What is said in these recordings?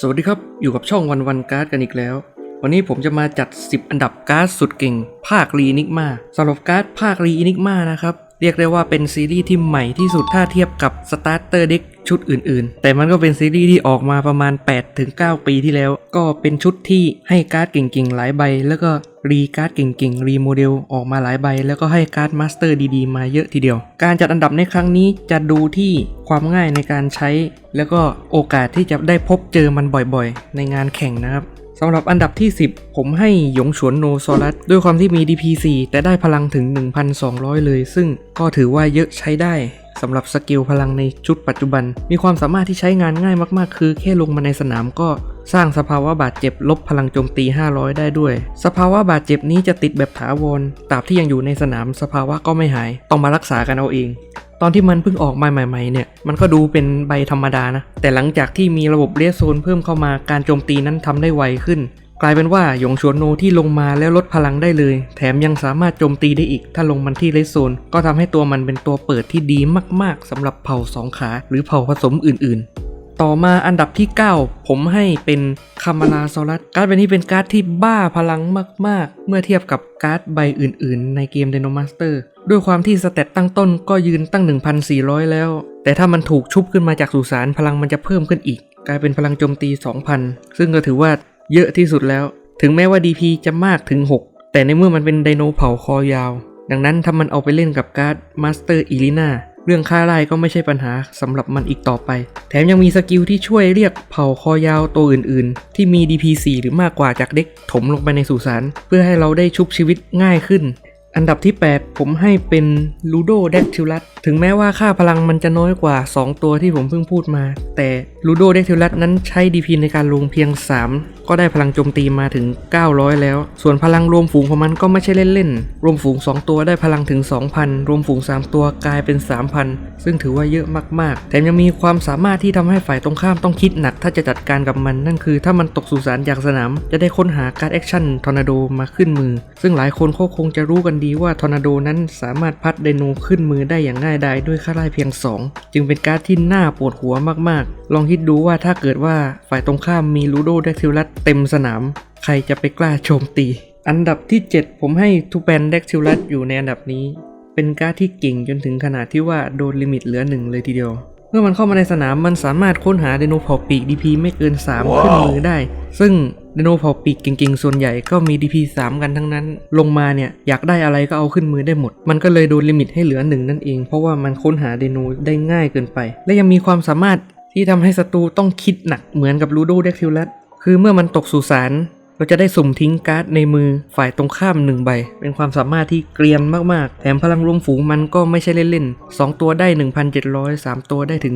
สวัสดีครับ อยู่กับช่องวันวันการ์ดกันอีกแล้ว วันนี้ผมจะมาจัด 10 อันดับการ์ดสุดเก่ง ภาครีนิกมาสำหรับการ์ดภาครีนิกมานะครับ เรียกได้ว่าเป็นซีรีส์ที่ใหม่ที่สุดถ้าเทียบกับสตาร์เตอร์เด็ก ชุดอื่นๆ แต่มันก็เป็นซีรีส์ที่ออกมาประมาณ 8-9 ปีที่แล้ว ก็เป็นชุดที่ให้การ์ดเก่งๆ หลายใบ แล้วก็รีการ์ดเก่งๆ รีโมเดลออกมาหลายใบ แล้วก็ให้การ์ดมาสเตอร์ดีๆ มาเยอะทีเดียว การจัดอันดับในครั้งนี้จะดูที่ความง่ายในการใช้ แล้วก็โอกาสที่จะได้พบเจอมันบ่อยๆ ในงานแข่งนะครับสำหรับอันดับที่ 10 ผมให้หยงฉวนโนโซลัสด้วยความที่มี DP4 แต่ได้พลังถึง 1,200 เลย ซึ่งก็ถือว่าเยอะใช้ได้ สำหรับสกิลพลังในชุดปัจจุบัน มีความสามารถที่ใช้งานง่ายมากๆ คือแค่ลงมาในสนามก็สร้างสภาวะบาดเจ็บลบพลังโจมตี 500 ได้ด้วย สภาวะบาดเจ็บนี้จะติดแบบถาวรตราบที่ยังอยู่ในสนามสภาวะก็ไม่หาย ต้องมารักษากันเอาเอง ตอนที่มันเพิ่งออกมาใหม่ ๆ เนี่ย มันก็ดูเป็นใบธรรมดานะ แต่หลังจากที่มีระบบเรสโซนเพิ่มเข้ามาการโจมตีนั้นทำได้ไวขึ้น กลายเป็นว่าหยงชวนโนที่ลงมาแล้วลดพลังได้เลย แถมยังสามารถโจมตีได้อีก ถ้าลงมันที่เรสโซน ก็ทำให้ตัวมันเป็นตัวเปิดที่ดีมาก ๆสำหรับเผ่าสองขา หรือเผ่าผสมอื่น ๆ ต่อมาอันดับที่ 9 ผมให้เป็นคามาลาซอรัสการ์ดใบนี้เป็นการ์ดที่บ้าพลังมาก ๆ เมื่อเทียบกับการ์ดใบอื่น ๆ ในเกม Dino Master ด้วยความที่สเตตตั้งต้นก็ยืนตั้ง 1,400 แล้ว แต่ถ้ามันถูกชุบขึ้นมาจากสุสานพลังมันจะเพิ่มขึ้นอีก กลายเป็นพลังโจมตี 2,000 ซึ่งก็ถือว่า เยอะที่สุดแล้ว ถึงแม้ว่า DP จะมากถึง 6 แต่ในเมื่อมันเป็นไดโนเผาคอยาว ดังนั้นถ้ามันเอาไปเล่นกับการ์ด Master i l i n a เรื่องค่าไล่ก็ไม่ใช่ปัญหาสำหรับมันอีกต่อไป แถมยังมีสกิลที่ช่วยเรียกเผ่าคอยาวตัวอื่นๆ ที่มี DP4 หรือมากกว่าจากเด็กถมลงไปในสุสานเพื่อให้เราได้ชุบชีวิตง่ายขึ้น อันดับที่ 8 ผมให้เป็นลูโดเด c ทิลัสถึงแม้ว่าค่าพลังมันจะน้อยกว่า 2 ตัวที่ผมเพิ่งพูดมา แต่ ลูโดเด c ทิลัสนั้นใช้ DP ในการลงเพียง 3 ก็ได้พลังโจมตีมาถึง 900 แล้ว ส่วนพลังรวมฝูงของมันก็ไม่ใช่เล่นๆ รวมฝูง 2 ตัวได้พลังถึง 2,000 รวมฝูง 3 ตัวกลายเป็น 3,000 ซึ่งถือว่าเยอะมากๆ แถมยังมีความสามารถที่ทำให้ฝ่ายตรงข้ามต้องคิดหนัก ถ้าจะจัดการกับมันนั่นคือ ถ้ามันตกสุสานจากสนาม จะได้ค้นหาการแอคชั่นทอร์นาโดมาขึ้นมือ ซึ่งหลายคนก็คงจะรู้กันดีว่าทอร์นาโดนั้นสามารถพัดไดโนขึ้นมือได้อย่างง่ายดายด้วยค่าไล่เพียง 2 จึงเป็นการ์ดที่น่าปวดหัวมากๆ ลองคิดดูว่าถ้าเกิดว่าฝ่ายตรงข้ามมีลูโดเดคิลัสเต็มสนาม ใครจะไปกล้าโจมตี อันดับที่ 7 ผมให้ทูแปนเดคิลัสอยู่ในอันดับนี้ เป็นการ์ดที่เก่งจนถึงขนาดที่ว่าโดนลิมิตเหลือหนึ่งเลยทีเดียว เมื่อมันเข้ามาในสนามมันสามารถค้นหาไดโนเผาปีก DP ไม่เกิน3ขึ้นมือได้ ซึ่งไดโนเผาปีกเก่งๆ ส่วนใหญ่ก็มี DP 3กันทั้งนั้น ลงมาเนี่ยอยากได้อะไรก็เอาขึ้นมือได้หมด มันก็เลยโดนลิมิตให้เหลือหนึ่งนั่นเอง เพราะว่ามันค้นหาไดโนได้ง่ายเกินไป และยังมีความสามารถ ที่ทำให้ศัตรูต้องคิดหนักเหมือนกับลูโดเด็กคิลัสคือเมื่อมันตกสุสานเราจะได้สุ่มทิ้งการ์ดในมือฝ่ายตรงข้ามหนึ่งใบ เป็นความสามารถที่เกรียนมาก ๆ แถมพลังรวมฝูงมันก็ไม่ใช่เล่นๆ2ตัวได้ 1,700 3 ตัวได้ถึง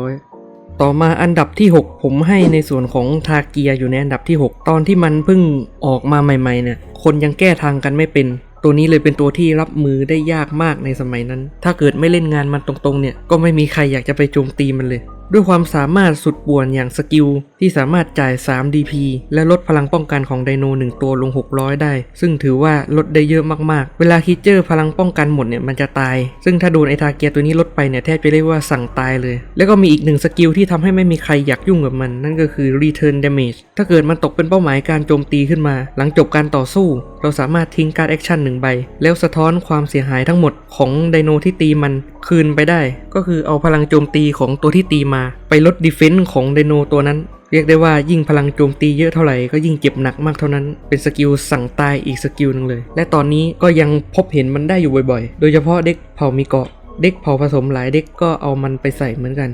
2,700 ต่อมาอันดับที่ 6 ผมให้ในส่วนของทาเกียอยู่ในอันดับที่ 6 ตอนที่มันเพิ่งออกมาใหม่ๆเนี่ยคนยังแก้ทางกันไม่เป็น ตัวนี้เลยเป็นตัวที่รับมือได้ยากมากในสมัยนั้น ถ้าเกิดไม่เล่นงานมันตรงๆเนี่ยก็ไม่มีใครอยากจะไปโจมตีมันเลย ด้วยความสามารถสุดป่วนอย่างสกิล ที่สามารถจ่าย 3 DP และลดพลังป้องกันของไดโน 1 ตัวลง 600 ได้ ซึ่งถือว่าลดได้เยอะมากๆ เวลาคิเจอร์พลังป้องกันหมดเนี่ยมันจะตาย ซึ่งถ้าโดนไอทาเกียตัวนี้ลดไปเนี่ยแทบจะเรียกว่าสั่งตายเลย แล้วก็มีอีกหนึ่งสกิลที่ทำให้ไม่มีใครอยากยุ่งกับมัน นั่นก็คือ Return Damage ถ้าเกิดมันตกเป็นเป้าหมายการโจมตีขึ้นมา หลังจบการต่อสู้ เราสามารถทิ้งการแอคชั่นหนึ่งใบแล้วสะท้อนความเสียหายทั้งหมดของไดโนที่ตีมัน คืนไปได้ ก็คือเอาพลังโจมตีของตัวที่ตีมา ไปลดดีเฟนส์ของไดโนตัวนั้น เรียกได้ว่ายิ่งพลังโจมตีเยอะเท่าไหร่ก็ยิ่งเจ็บหนักมากเท่านั้น เป็นสกิลสั่งตายอีกสกิลหนึ่งเลย และตอนนี้ก็ยังพบเห็นมันได้อยู่บ่อยๆ โดยเฉพาะเด็กเผ่ามีเกาะ เด็กเผ่าผสมหลายเด็กก็เอามันไปใส่เหมือนกัน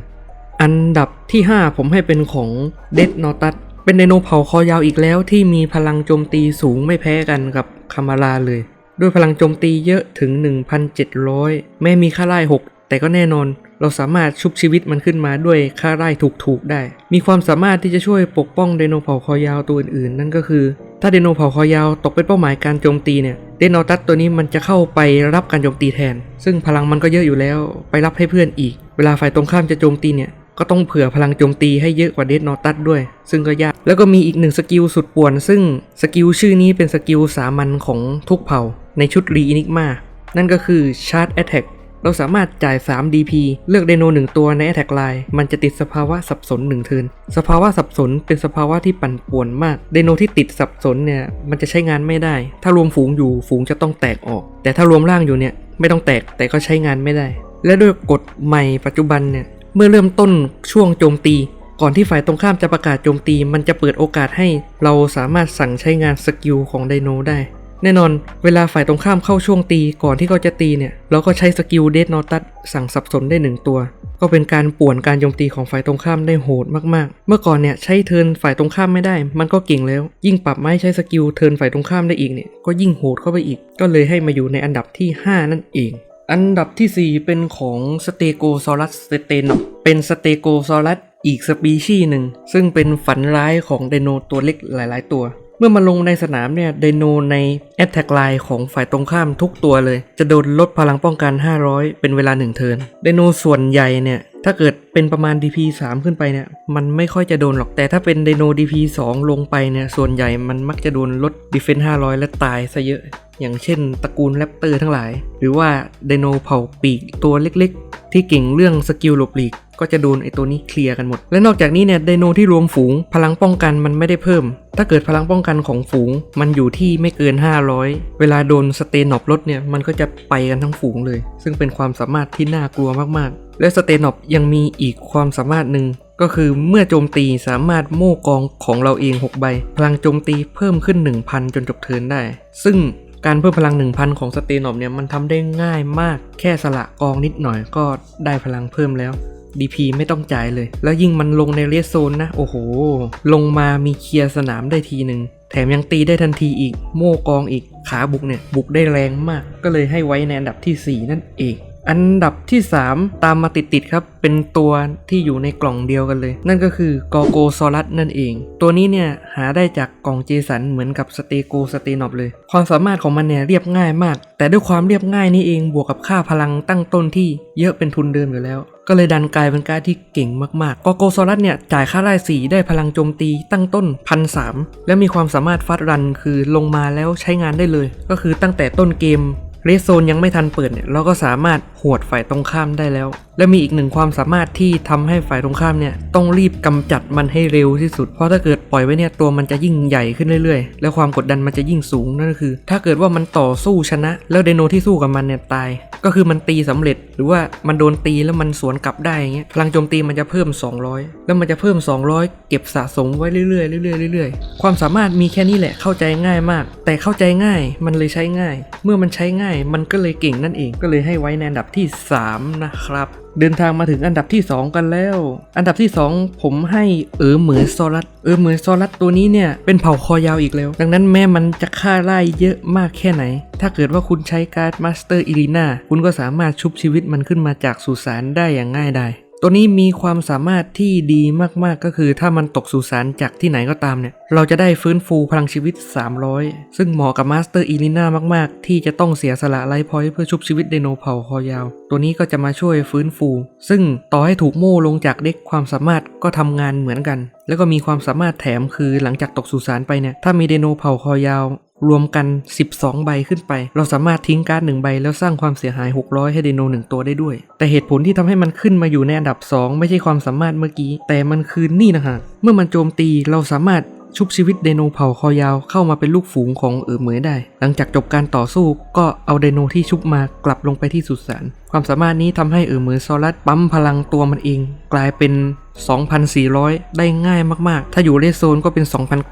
อันดับที่ 5 ผมให้เป็นของเดดนอตัสเป็นไดโนเผ่าคอยาวอีกแล้วที่มีพลังโจมตีสูงไม่แพ้กันกับคามาราเลย ด้วยพลังโจมตีเยอะถึง 1,700 แม้มีค่าไล่6 แต่ก็แน่นอนเราสามารถชุบชีวิตมันขึ้นมาด้วยค่าไล่ถูกๆได้ มีความสามารถที่จะช่วยปกป้องไดโนเผ่าคอยาวตัวอื่นๆ นั่นก็คือ ถ้าไดโนเผ่าคอยาวตกเป็นเป้าหมายการโจมตีเนี่ยเดนอตัสตัวนี้มันจะเข้าไปรับการโจมตีแทน ซึ่งพลังมันก็เยอะอยู่แล้ว ไปรับให้เพื่อนอีก เวลาฝ่ายตรงข้ามจะโจมตีเนี่ยก็ต้องเผื่อพลังโจมตีให้เยอะกว่าเดดนอตัสด้วย ซึ่งก็ยาก แล้วก็มีอีกหนึ่งสกิลสุดป่วน ซึ่งสกิลชื่อนี้เป็นสกิลสามัญของทุกเผ่า ในชุดรีอินิกมานั่นก็คือชาร์จแอตแทก เราสามารถจ่าย 3 DP เลือกไดโน 1 ตัวใน Attack Line มันจะติดสภาวะสับสน1เทินสภาวะสับสนเป็นสภาวะที่ปั่นป่วนมาก ไดโนที่ติดสับสนเนี่ยมันจะใช้งานไม่ได้ ถ้ารวมฝูงอยู่ฝูงจะต้องแตกออก แต่ถ้ารวมร่างอยู่เนี่ยไม่ต้องแตกแต่ก็ใช้งานไม่ได้ และด้วยกฎใหม่ปัจจุบันเนี่ยเมื่อเริ่มต้นช่วงโจมตี ก่อนที่ฝ่ายตรงข้ามจะประกาศโจมตี มันจะเปิดโอกาสให้ เราสามารถสั่งใช้งานสกิลของไดโนได้ แน่นอนเวลาฝ่ายตรงข้ามเข้าช่วงตีก่อนที่เขาจะตีเนี่ยเราก็ใช้สกิลเดดนอตัสสั่งสับสนได้หนึ่งตัว ก็เป็นการป่วนการโจมตีของฝ่ายตรงข้ามได้โหดมากๆ เมื่อก่อนเนี่ยใช้เทินฝ่ายตรงข้ามไม่ได้ มันก็เก่งแล้ว ยิ่งปรับมาให้ใช้สกิลเทินฝ่ายตรงข้ามได้อีกเนี่ยก็ยิ่งโหดเข้าไปอีก ก็เลยให้มาอยู่ในอันดับที่ 5 นั่นเองอันดับทีสี่4 เป็นของสเตโกซอรัสสเตนอเป็นสเตโกซอรัสอีกสปีชีส์หนึ่ง ซึ่งเป็นฝันร้ายของไดโนตัวเล็กหลาย ๆ ตัว มื่อมาลงในสนามเนี่ยไดโนในแอตแทกไลน์ของฝ่ายตรงข้ามทุกตัวเลย จะโดนลดพลังป้องกัน 500 เป็นเวลา 1 เทิร์นไดโนส่วนใหญ่เนี่ย ถ้าเกิดเป็นประมาณ DP 3 ขึ้นไปเนี่ย มันไม่ค่อยจะโดนหรอกแต่ถ้าเป็นไดโน DP 2 ลงไปเนี่ย ส่วนใหญ่มันมักจะโดนลด Defense 500 และตายซะเยอะ อย่างเช่นตระกูลแรปเตอร์ทั้งหลาย หรือว่าไดโนเผ่าปีกตัวเล็กๆ ที่เก่งเรื่องสกิลหลบหลีกก็จะโดนไอตัวนี้เคลียร์กันหมด และนอกจากนี้เนี่ยไดโนที่รวมฝูง พลังป้องกันมันไม่ได้เพิ่ม ถ้าเกิดพลังป้องกันของฝูง มันอยู่ที่ไม่เกิน 500 เวลาโดนสเตนอบลดเนี่ยมันก็จะไปกันทั้งฝูงเลย ซึ่งเป็นความสามารถที่น่ากลัวมากๆ และสเตนอบยังมีอีกความสามารถหนึ่งก็คือเมื่อโจมตีสามารถโม่กองของเราเอง 6 ใบ พลังโจมตีเพิ่มขึ้น 1,000 จนจบเทินได้ ซึ่งการเพิ่มพลัง 1,000 ของสเตนอบเนี่ยมันทำได้ง่ายมากแค่สละกองนิดหน่อยก็ได้พลังเพิ่มแล้ว DP ไม่ต้องจ่ายเลย แล้วยิ่งมันลงในเรสโซนนะ โอ้โห ลงมามีเคลียร์สนามได้ทีหนึ่งแถมยังตีได้ทันทีอีก โม่กองอีก ขาบุกเนี่ย บุกได้แรงมาก ก็เลยให้ไว้ในอันดับทีสี่ 4 นั่นเองอันดับที่ 3 ตามมาติดๆครับ เป็นตัวที่อยู่ในกล่องเดียวกันเลย นั่นก็คือกอโกซอรัสนั่นเอง ตัวนี้เนี่ย หาได้จากกล่องเจสันเหมือนกับสเตโกสเตนอบเลย ความสามารถของมันเนี่ยเรียบง่ายมาก แต่ด้วยความเรียบง่ายนี่เองบวกกับค่าพลังตั้งต้นที่เยอะเป็นทุนเดิมอยู่แล้ว ก็เลยดันกลายเป็นการที่เก่งมากๆกโกซอรัสเนี่ยจ่ายค่าไล่สีได้พลังโจมตีตั้งต้นพันสและมีความสามารถฟัดรันคือลงมาแล้วใช้งานได้เลย ก็คือตั้งแต่ต้นเกมเรสโซนยังไม่ทันเปิดเนี่ยเราก็สามารถหวดฝ่ายตรงข้ามได้แล้ว และมีอีกหนึ่งความสามารถที่ทำให้ฝ่ายตรงข้ามเนี่ยต้องรีบกำจัดมันให้เร็วที่สุด เพราะถ้าเกิดปล่อยไว้เนี่ยตัวมันจะยิ่งใหญ่ขึ้นเรื่อยๆ และความกดดันมันจะยิ่งสูงนั่นก็คือ ถ้าเกิดว่ามันต่อสู้ชนะ แล้วไดโนที่สู้กับมันเนี่ยตาย ก็คือมันตีสำเร็จ หรือว่ามันโดนตีแล้วมันสวนกลับได้อย่างเงี้ยพลังโจมตีมันจะเพิ่ม 200 แล้วมันจะเพิ่ม 200 เก็บสะสมไว้เรื่อยๆเรื่อยๆเรื่อยๆ ความสามารถมีแค่นี้แหละเข้าใจง่ายมาก แต่เข้าใจง่ายมันเลยใช้ง่าย เมื่อมันใช้ง่ายมันก็เลยเก่งนั่นเองก็เลยให้ไว้ในอันดับที่ 3 นะครับเดินทางมาถึงอันดับที่ 2 กันแล้ว อันดับที่ 2 ผมให้เออเหมือนซอรัสเออเหมือนซอรัสตัวนี้เนี่ยเป็นเผ่าคอยาวอีกแล้ว ดังนั้นแม้มันจะฆ่าไล่เยอะมากแค่ไหน ถ้าเกิดว่าคุณใช้การ์ดมาสเตอร์อิลีนาคุณก็สามารถชุบชีวิตมันขึ้นมาจากสุสานได้อย่างง่ายดาย ตัวนี้มีความสามารถที่ดีมากๆก็คือ ถ้ามันตกสุสานจากที่ไหนก็ตามเนี่ย เราจะได้ฟื้นฟูพลังชีวิต 300 ซึ่งเหมาะกับมาสเตอร์อีลิน่ามากๆ ที่จะต้องเสียสละไลฟ์พอยต์เพื่อชุบชีวิตไดโนเผาคอยาว ตัวนี้ก็จะมาช่วยฟื้นฟู ซึ่งต่อให้ถูกโม่ลงจากเด็กความสามารถก็ทำงานเหมือนกัน แล้วก็มีความสามารถแถมคือหลังจากตกสุสานไปเนี่ยถ้ามีไดโนเผาคอยาว รวมกัน 12 ใบขึ้นไป เราสามารถทิ้งการ์ดหนึ่งใบแล้วสร้างความเสียหาย 600 ให้ไดโนหนึ่งตัวได้ด้วย แต่เหตุผลที่ทำให้มันขึ้นมาอยู่ในอันดับ 2 ไม่ใช่ความสามารถเมื่อกี้ แต่มันคือนี่นะฮะ เมื่อมันโจมตีเราสามารถชุบชีวิตไดโนเผ่าคอยาวเข้ามาเป็นลูกฝูงของเอ๋อเหมยได้ หลังจากจบการต่อสู้ก็เอาไดโนที่ชุบมากลับลงไปที่สุสาน ความสามารถนี้ทำให้เอ๋อเหมยซอรัสปั๊มพลังตัวมันเอง กลายเป็น 2,400 ได้ง่ายมากๆ ถ้าอยู่เรสโซนก็เป็น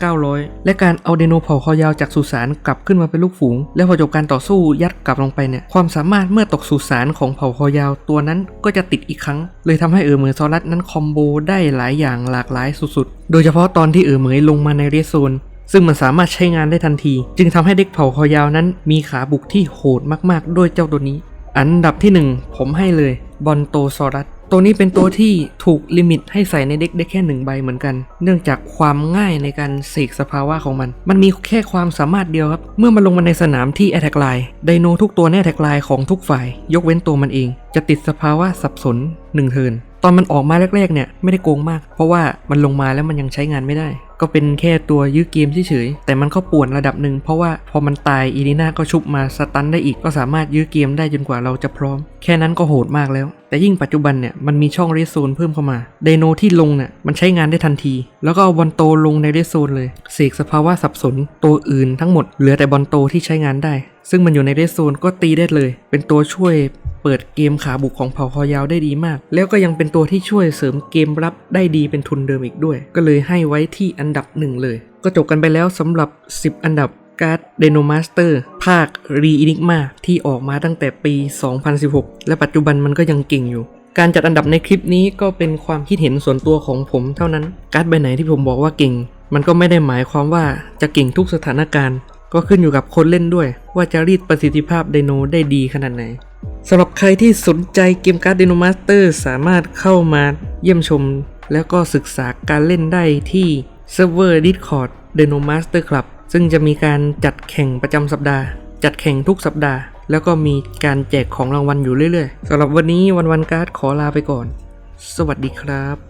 2,900 และการเอาไดโนเผ่าคอยาวจากสุสานกลับขึ้นมาเป็นลูกฝูง แล้วพอจบการต่อสู้ยัดกลับลงไปเนี่ย ความสามารถเมื่อตกสุสานของเผ่าคอยาวตัวนั้นก็จะติดอีกครั้ง เลยทำให้เออเหมยซอรัสนั้นคอมโบได้หลายอย่างหลากหลายสุดๆ โดยเฉพาะตอนที่เออเหมยลงมาในเรสโซนซึ่งมันสามารถใช้งานได้ทันที จึงทำให้เด็กเผ่าคอยาวนั้น มีขาบุกที่โหดมากๆ ด้วยเจ้าตัวนี้ อันดับที่ 1 ผมให้เลยบอนโตซอรัส ตัวนี้เป็นตัวที่ถูกลิมิตให้ใส่ในเด็กได้แค่หนึ่งใบเหมือนกัน เนื่องจากความง่ายในการเสกสภาวะของมัน มันมีแค่ความสามารถเดียวครับ เมื่อมันลงมาในสนามที่แอตแทกไลน์ไดโนทุกตัวแน Attack Line ของทุกฝ่าย ยกเว้นตัวมันเอง จะติดสภาวะสับสน1เทิร์น ตอนมันออกมาแรกๆเนี่ยไม่ได้โกงมาก เพราะว่ามันลงมาแล้วมันยังใช้งานไม่ได้ ก็เป็นแค่ตัวยื้อเกมเฉยๆแต่มันก็ป่วนระดับหนึ่งเพราะว่าพอมันตายอีลีน่าก็ชุบมาสตันได้อีก ก็สามารถยื้อเกมได้จนกว่าเราจะพร้อม แค่นั้นก็โหดมากแล้ว แต่ยิ่งปัจจุบันเนี่ยมันมีช่องเรสโซนเพิ่มเข้ามาไดโนที่ลงเนี่ยมันใช้งานได้ทันที แล้วก็เอาบอลโตลงในเรสโซนเลยเสกสภาวะสับสนตัวอื่นทั้งหมดเหลือแต่บอลโตที่ใช้งานได้ ซึ่งมันอยู่ในเรสโซนก็ตีได้เลย เป็นตัวช่วย เปิดเกมขาบุกของเผ่าคอยาวได้ดีมาก แล้วก็ยังเป็นตัวที่ช่วยเสริมเกมรับได้ดีเป็นทุนเดิมอีกด้วย ก็เลยให้ไว้ที่อันดับหนึ่งเลย ก็จบกันไปแล้วสำหรับ 10 อันดับการ์ดเดโนมาสเตอร์ภาครีอินิกมาที่ออกมาตั้งแต่ปี 2016 และปัจจุบันมันก็ยังเก่งอยู่ การจัดอันดับในคลิปนี้ก็เป็นความคิดเห็นส่วนตัวของผมเท่านั้น การ์ดใบไหนที่ผมบอกว่าเก่ง มันก็ไม่ได้หมายความว่าจะเก่งทุกสถานการณ์ ก็ขึ้นอยู่กับคนเล่นด้วย ว่าจะรีดประสิทธิภาพไดโนได้ดีขนาดไหน สำหรับใครที่สนใจเกมการ์ดเดโนมาสเตอร์สามารถเข้ามาเยี่ยมชม แล้วก็ศึกษาการเล่นได้ที่เซิร์ฟเวอร์ Discord Dino Master Club ซึ่งจะมีการจัดแข่งประจำสัปดาห์ จัดแข่งทุกสัปดาห์ แล้วก็มีการแจกของรางวัลอยู่เรื่อยๆสำหรับวันนี้วันวันการ์ดขอลาไปก่อน สวัสดีครับ